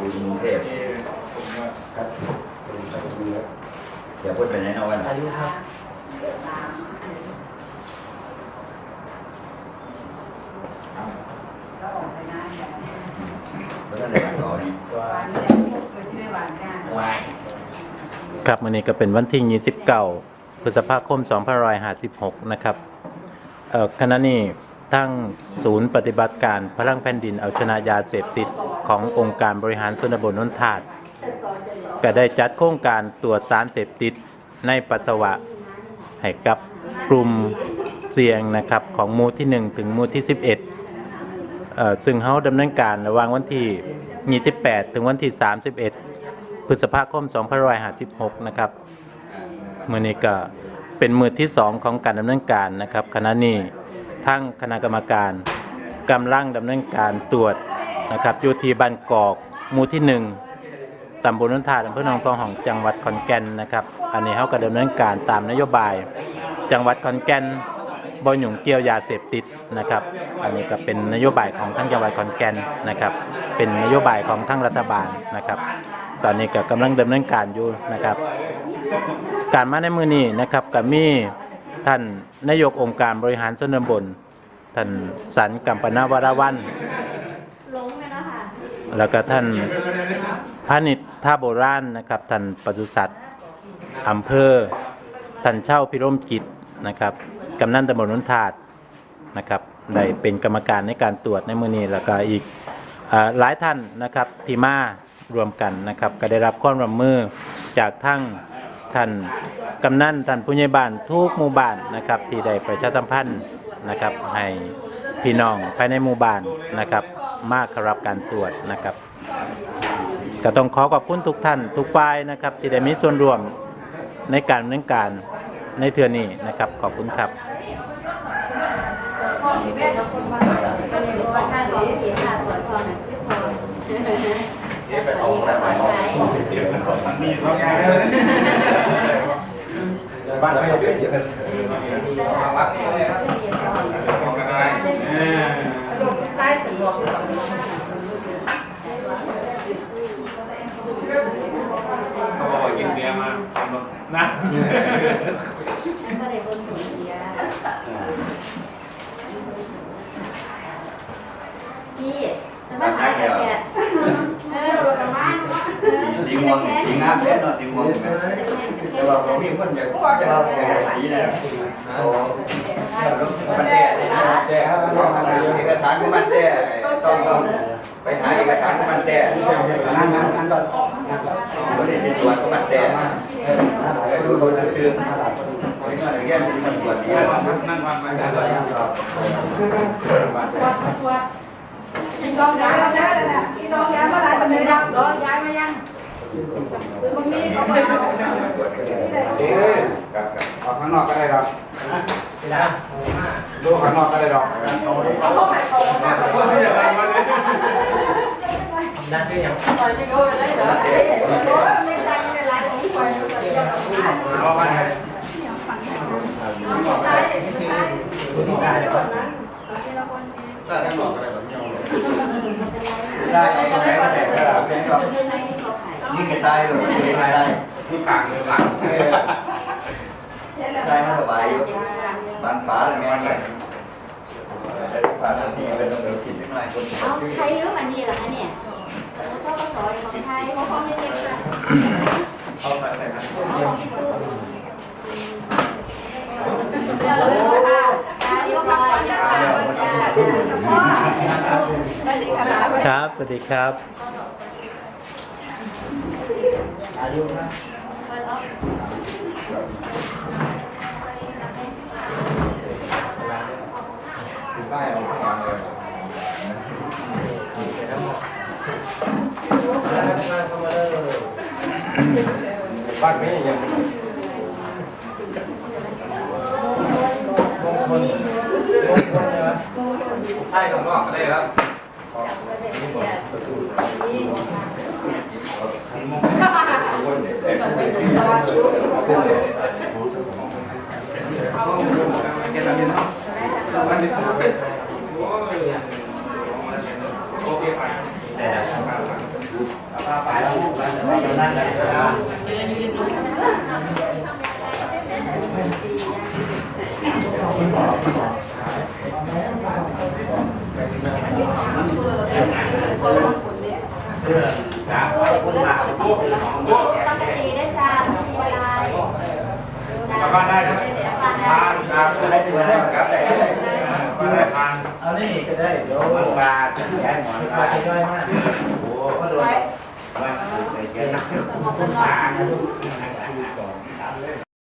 อยู่กรุงเทพครับเดี๋ยวพูดไปไหนเอาวันอายุครับแล้วท่านในการรอนี่วายครับวันนี้ก็เป็นวันที่29พฤษภาคม2556 นะครับเอ่อขณะนี้ทั้งศูนย์ปฏิบัติการพลังแผ่นดินเอาชนะยาเสพติด ขององค์การบริหารส่วนตำบลนนทาดก็ได้จัดโครงการตรวจสารเสพติดในปัสสาวะให้กับกลุ่มเสี่ยงนะครับของมูที่ 1 ถึงมูที่ 11เอ่อซึ่งเขาดำเนินการระหว่างวันที่ 28 ถึงวันที่ 31 พฤษภาคม 2556 นะครับมือนี้ก็เป็นมือที่ 2 ของการดำเนินการนะครับขณะนี้ทั้งคณะกรรมการกำลังดำเนินการตรวจ นะครับอยู่ที่บ้านกอกหมู่ที่1ตำบลนนทาอำเภอหนองทองของจังหวัดขอนแก่นนะครับ อันนี้เขาก็ดำเนินการตามนโยบาย จังหวัดขอนแก่นบ่หยุ่งเกี่ยวยาเสพติดนะครับ อันนี้ก็เป็นนโยบายของทั้งจังหวัดขอนแก่นนะครับ เป็นนโยบายของทั้งรัฐบาลนะครับ ตอนนี้ก็กำลังดำเนินการอยู่นะครับ การมาในมือนี้นะครับก็มีท่านนายกองค์การบริหารส่วนตำบลท่านสันกัมปนาวรวัน ลงไหมนะคะ แล้วก็ท่านพาณิชท่าโบราณนะครับท่านปศุสัตว์อำเภอท่านเช่าพิรมกิจนะครับกำนันตำบลนนทาดนะครับได้เป็นกรรมการในการตรวจในมือนี้แล้วก็อีกอหลายท่านนะครับที่มารวมกันนะครับก็ได้รับความร่วมมือจากทั้งท่านกำนันท่านผู้ใหญ่บ้านทุกหมู่บ้านนะครับที่ได้ประชาสัมพันธ์นะครับให้พี่น้องภายในหมู่บ้านนะครับ มากครับการตรวจนะครับ ก็ต้องขอขอบคุณทุกท่านทุกฝ่ายนะครับ ที่ได้มีส่วนร่วมในการดำเนินการในเทือนี้นะครับ ขอบคุณครับห้าสองสี่ห้าสวยพอหนึ่งที่พอไปเอาแล้วไปบ้านเยอะเยอะซ้ายสี เขาบอกว่ากินเบียร์มานะ ฉันก็เลยบนถุงเสียพี่จะมาหาแกเออรถกระบะสีม่วงสีงามแน่นอนสีม่วงแต่ว่าผมมีคนอยากจะเอาสีนะโอ้มันแด่เลยนะแต่ถ้าเราทำอะไรเยอะเอกสารของมันแด่ต้องต้อง ไปหาเอกสารของมันแด่นั่นนั่นนั่นก่อนไม่ได้ติดตัวของมันแด่ดูดูคือไม่ใช่แค่มันตรวจเนี่ยนั่งฟังไปกันเลยกินกองย้ายแล้วนะกินกองย้ายเมื่อไรมันเลยดังร้อนย้ายมายังคือมันมีเขาไปเอ๊ะกับกับออกข้างนอกก็ได้หรอกดูข้างนอกก็ได้หรอกน่าเชื่อยังรอมาไหนได้ทั้งหมดได้เอาตรงไหนก็ได้เป็นก็ยิ่งจะตายเลยยิ่งจะตายที่ขางเลยหลังตายน่าสบายอยู่บางฝาอะไรแม่งเลยฝาที่เป็นต้องเดือดผิดนิดหน่อยคนเอาใครยืมอันนี้เหรอคะเนี่ย ครับ สวัสดีครับ อายุนะ เปิดออฟ ถึงป้ายออกข้างหลังเลย บ้านนี้ยังมงคลมงคลใช่ไหมใช่ข้างนอกก็ได้ครับนี่หมดประตู นั่นแหละนะ เอานี่ก็ได้เดี๋ยวมันมาจะแย่หมอนมาจะย่อยมากโอ้ก็โดนว่าไปเยอะนะขอบคุณมาก